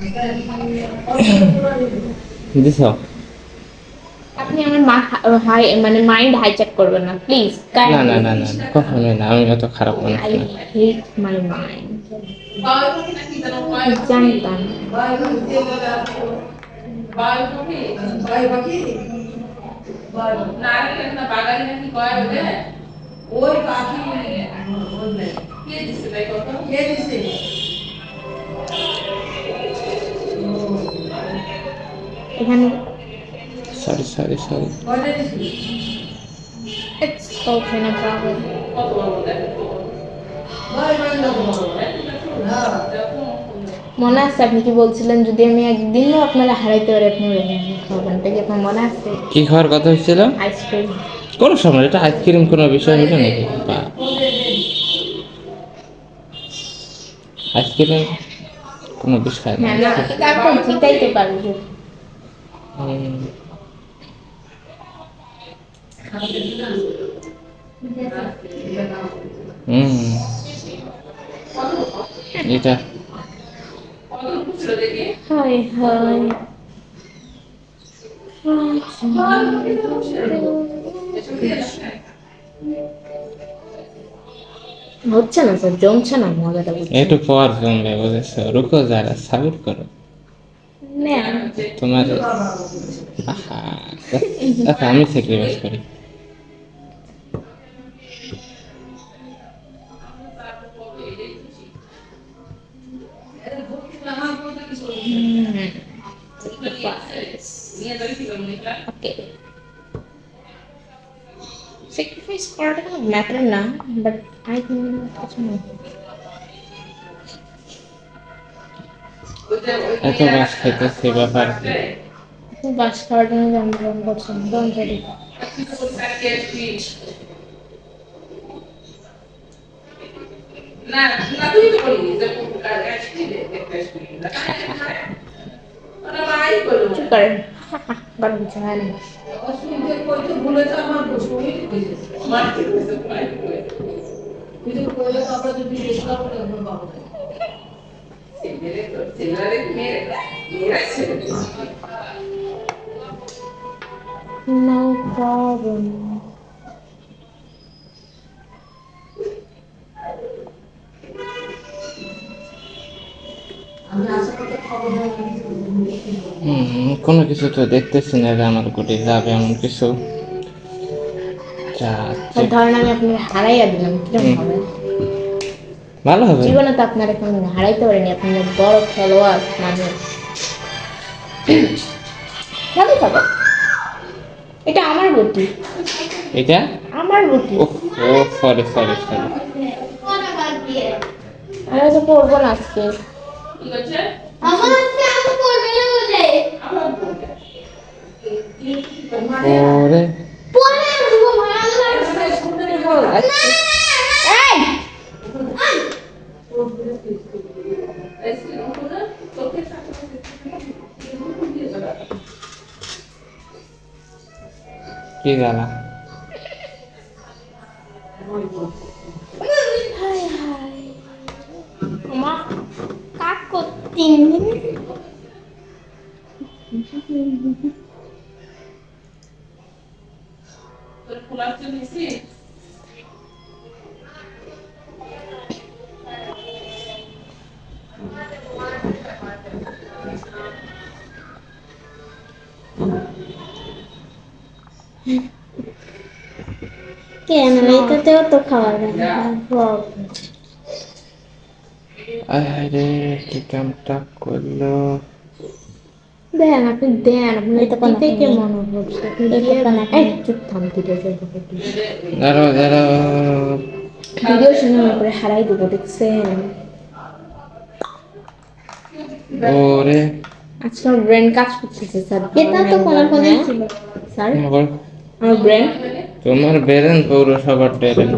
আপনি আমার মা হাই মানে মাইন্ড হাইজ্যাক করবেন না প্লিজ না না না না কখনোই না আমি অত খারাপ মানুষ আই না হেট মাই মাইন্ড জানতাম। ওই পাখি কে দিছে সরি দিছে? ইটস সরি সরি না মনে আছে আপনি কি বলছিলেন যদি আমি একদিনও আপনারা হারাইতে পারি আপনি খাবেন এটা কি আপনার মনে আছে? কি খাওয়ার কথা হচ্ছিল আইসক্রিম। কোনো সময় এটা আইসক্রিম কোনো বিষয় হইল নাকি? আইসক্রিম কোনো বিষয় না না তারপর জিতাইতে পারব হুম, হুম এটা। Hi hi. হচ্ছে না স্যার জমছে না মজাটা একটু পর জমবে বুঝেছ? রুকো যারা সাবির করো। তোমার আচ্ছা আমি স্যাক্রিফাইস করি। ওকে স্যাক্রিফাইস করাটা কোনো ম্যাটার না বাট আই থিঙ্ক এত গাছ খাইতেছে ব্যাপার কি? বাস খাওয়ার জন্য জন্মগ্রহণ করছেন ডোন্ট না না তুই তো বলি যে কাজ দিলে একটা স্কুল ওরা ভাই বলো। চুপ করেন। গরম কিছু হয় না অসুবিধে কইতে বলেছে আমার বসুই কইছে মারতে কইছে ভাই কইছে কিন্তু কইলে তো আমরা যদি চেষ্টা করে আমরা পাবো না ছেলে তো ছেলে মেরে মেরে ছেলে No problem. কোনো কিছু তো দেখতেছি না যে আমার গুটি যাবে এমন কিছু। ধরেন আমি আপনার হারাইয়া দিলাম কীরকম হবে ভালো হবে জীবনে তো আপনার এখন হারাইতে পারেনি আপনি বড় খেলোয়াড় মানুষ ভালো থাকো এটা আমার বুদ্ধি এটা আমার বুদ্ধি ও ও সরি সরি সরি আমি তো পড়ব না আজকে ওরে পরে কি জ্বালা কেন? এটাতেও তো খাওয়া যায় না। আরে কি কামটা করল? দেন আপনি দেন। আপনি দিতে কে কোনো- মনে হচ্ছে? চুপ থাম দিতে দাঁড়াও দাঁড়াও। ভিডিও সিনেমা করে হারাই দেবো দেখছেন? ওরে। আজকে আমার ব্রেন কাজ করতেছে স্যার। এটা তো কোনো কোনো ছিল। স্যার? আমার আমার ব্রেন তোমার বেরেন পৌরসভার ডেরেন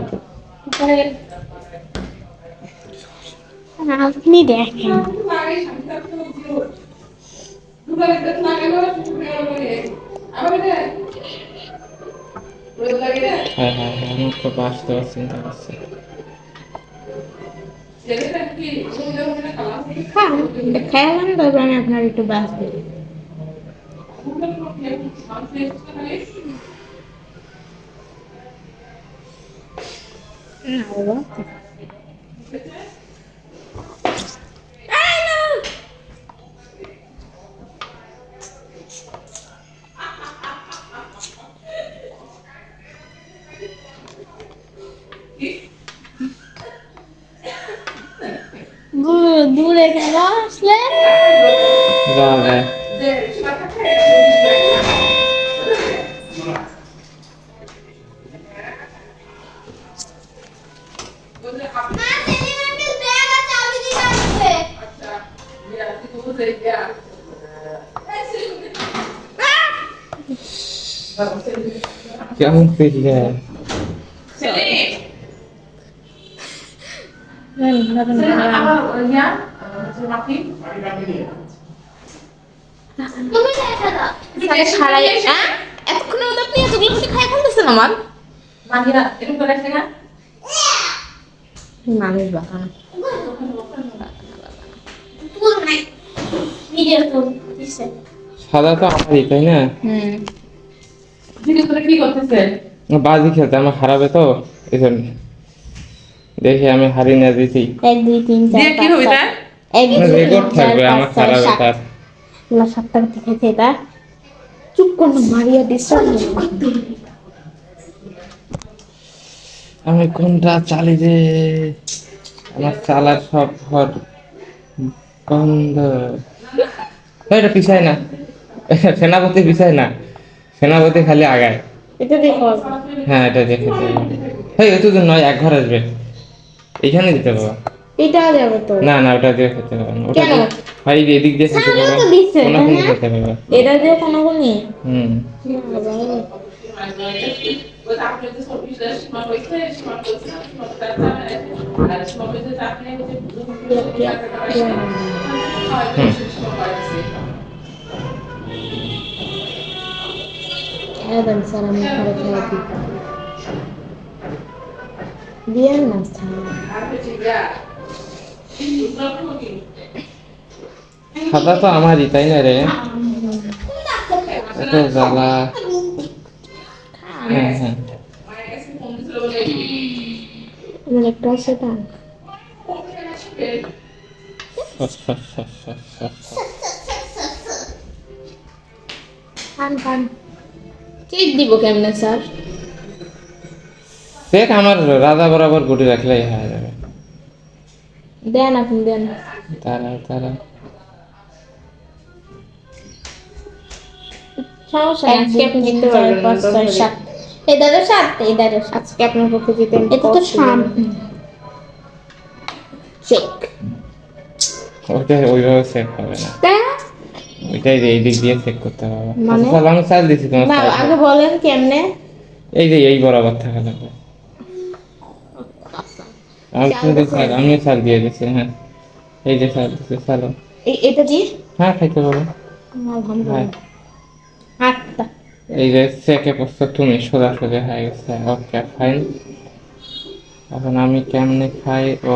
আপনি দেখেন। হ্যাঁ হ্যাঁ হ্যাঁ চিন্তা করছে তারপর আমি আপনার একটু বাস দিই। না বাবা দূ- দূরে কেন আসলে যাওয়া যায় কেমন ফিরলে তাহলে সারাই হ্যাঁ এতক্ষণের মধ্যে আপনি এতগুলো খাই ফেলতেছেন আমার মানুষ বাবা নিজের ফোন দিছে সাদা তো আমারই তাই না? হুম। কি করতেছে বাজি খেলতে আমার হারাবে তো এই জন্য দেখি আমি হারি না দিতেই এক দুই তিন চার কি হবে ছয়। এক দুই রেকর্ড থাকবে আমার হারাবে তার। এগুলো সাত টাকা এটা। চুপ কর না মারিয়া ডিস্টার্ব আমি কোনটা চালি রে আমার চালার সব ঘর বন্ধ। এই, এটা পিছায় না। সেনাপতি পিছায় না। সেনাপতি খালি আগায়। এটা দেখো। হ্যাঁ এটা দেখে। এই এত দূর নয় এক ঘর আসবে। এইখানে দিতে বাবা এটা যাবে তো। না না ওটা দিয়ে খেতে পারবে না। ওটা কেন? ভাই এদিক দিয়ে খেতে পারবে তো কোনো না? খেতে পারবে এটা দিয়ে কোনো গুণই হুম। একদম স্যার আমি ঘরে খেয়ে দিই দিয়ে না স্যার সাদা তো আমারই তাই না রে এত জ্বালা হ্যাঁ হ্যাঁ আমার একটা সেটা খান খান কেক দিব কেমনে স্যার? দেখ আমার রাজা বরাবর গুটি রাখলেই হয়ে যাবে। দেন আপনি দেন। তারা তারা সমস্যা আজকে আপনি জিততে পারবেন পাঁচ ছয় সাত। এদারও সাত এদারও আজকে আপনার পক্ষে জিতে এটা তো শাম চেক ওইটা ওইভাবে চেক হবে না। ওইটাই এই দিক দিয়ে চেক করতে হবে। মানে? আচ্ছা, আমি চাল দিছি তোমার না আগে বলেন কেমনে? এই যে এই বরাবর থাকা লাগবে। আমি আমিও চাল দিয়ে দিচ্ছি হ্যাঁ। এই যে চালো। এই এটা দিয়ে? হ্যাঁ খাইতে পারো। হ্যাঁ। আটটা এই যে চেকে পড়ছো তুমি সোজা সোজা হয়ে গেছে। ওকে ফাইন এখন আমি কেমনে খাই? ও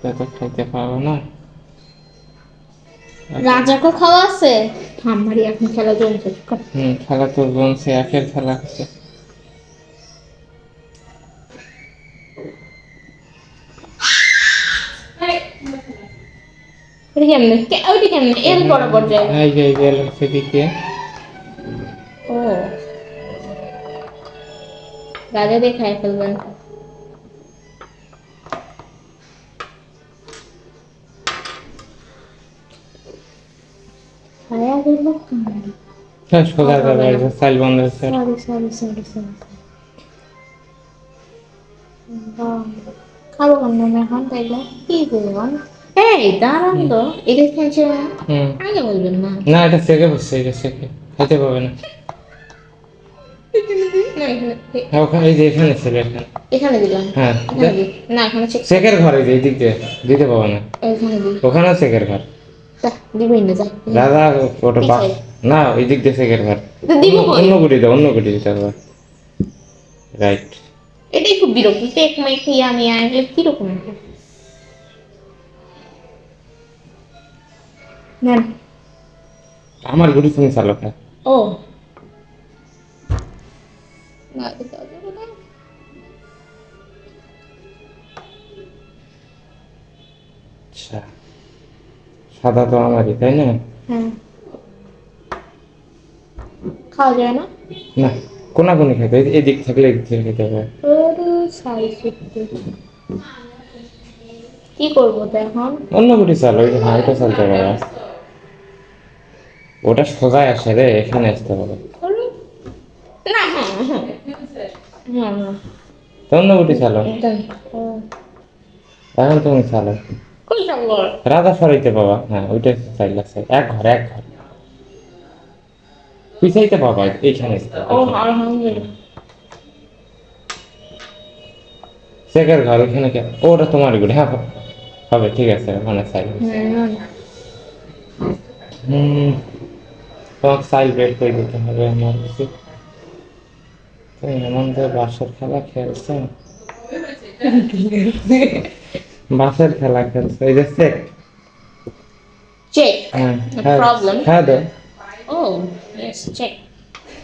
তো খাইতে পারব না। রাজাকে খাওয়া আছে? আমারই এখন খেলা জমছে। হুম খেলা বোন একের খেলা কেমনে? ওইটা কেমনে? এই যে এই যে সেদিকে। ও। রাজা দেখায় ফেলবেন। খায়া গেল হ্যাঁ সোজা যাবে চাল বন্ধ হয়েছে সরি সরি সরি সরি খাব কেমন এখন তাইলে? কি করবেন এই দাঁড়ান তো এটা না? হুম। আগে বলবেন না। না এটা সেকে বসছে এটা সেকে। খাইতে পাবে না। না হ্যাঁ ওখানে হ্যাঁ না এখানে চেক সেকের ঘর দিতে পাবো না। ওখানেও সেকের ঘর। দাদা ওটা না ওই দিক দিয়ে সেকেন্ড ঘর অন্য গুটি দাও অন্য গুটি দিতে হবে। রাইট এটাই খুব বিরক্ত এক মাই খেয়ে আমি আনলে কীরকম? না আমার গুটি তুমি চালক না ও। না সাদা তো আমারই তাই না? খাওয়া যায় না? না কোনাকুনি খেতে এদিক থাকলে এদিক থেকে খেতে হবে কি করব তো এখন? অন্য গুটি চাল ওই চালতে পারো ওটা সোজায় আসে রে এখানে আসতে হবে। হ্যাঁ হ্যাঁ। তো অন্য গুটি চালো। এখন তুমি চালো? রাজা সরাইতে বাবা হ্যাঁ ওইটা চাইল আছে এক ঘর এক ঘর। পিছাইতে বাবা এইখানে। সেকের ঘর ওইখানে কে ওটা তোমার গুটি হ্যাঁ হবে ঠিক আছে ওখানে চাইল হুম হুম তোমাকে সাইল বের করে দিতে হবে আমার কাছে। এমন যে বাসের খেলা খেলছে? বাসের খেলা খেলছে এই যে চেক চেক হ্যাঁ No হ্যাঁ. হ্যাঁ ও ইয়েস চেক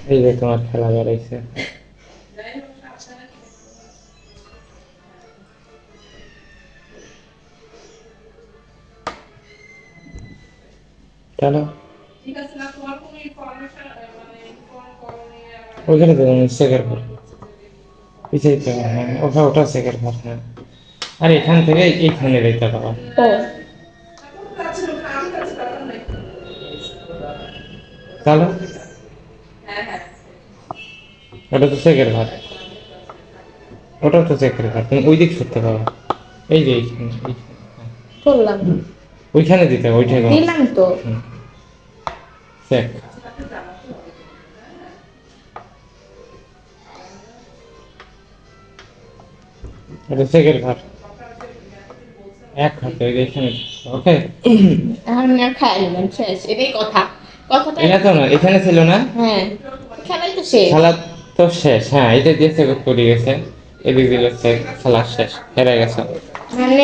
এই যে তোমার খেলা বেড়াইছে চলো ঠিক আছে না তোমার কোনো? ইনফরমেশন মানে ইনফর্ম করনি আবার ওইখানে তো সেকের ঘর পিছিয়ে তো হ্যাঁ ওটা ওটা সেকের ঘর হ্যাঁ। আর এখান থেকে এইখানে রেখে দেওয়া হ্যাঁ ওটা তো চেকের ঘর ওটাও তো চেকের ঘর তুমি ওই দিক সরতে পারো। এই যে এইখানে। করলাম ওইখানে দিতে হবে ঘর দিলাম তো। চেক। এটা চেকের ঘর এক এখানে ওকে? এখন আর খাই নিলাম শেষ এটাই কথা। কথাটা এটা তো না এখানে ছিল না? হ্যাঁ খেলাই তো শেষ। খেলা তো শেষ হ্যাঁ এটা দিয়ে করে গেছে? এদিক দিলে শেষ হেরে গেছে। মানে